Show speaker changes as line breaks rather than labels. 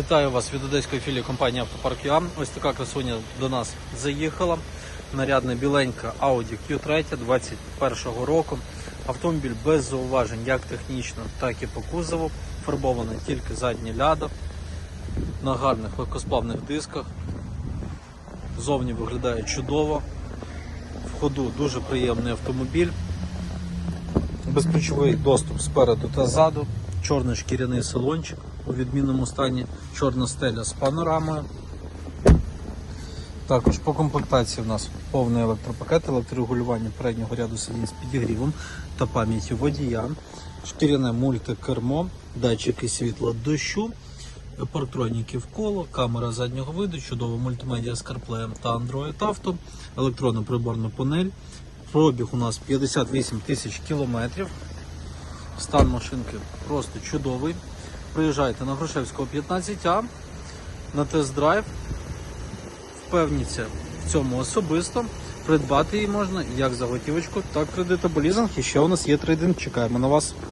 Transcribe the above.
Вітаю вас від одеської філії компанії Автопарк ЮА. Ось така красуня до нас заїхала. Нарядна біленька Audi Q3 21 року. Автомобіль без зауважень як технічно, так і по кузову. Фарбоване тільки заднє лядо на гарних легкосплавних дисках. Зовні виглядає чудово. В ходу дуже приємний автомобіль. Безключовий доступ спереду та ззаду, чорний шкіряний салончик у відмінному стані, чорна стеля з панорамою. Також по комплектації в нас повний електропакет, електрорегулювання переднього ряду сидінь з підігрівом та пам'яттю водія, шкіряне мультикермо, датчики світла дощу, парктроніки коло, камера заднього виду, чудова мультимедіа з CarPlay та Android Auto, електронна приборна панель. Пробіг у нас 58 тисяч кілометрів. Стан машинки просто чудовий. Приїжджайте на Грушевського 15А на тест-драйв. Впевніться в цьому особисто. Придбати її можна як за готівочку, так і кредит або. І ще у нас є трейдинг. Чекаємо на вас.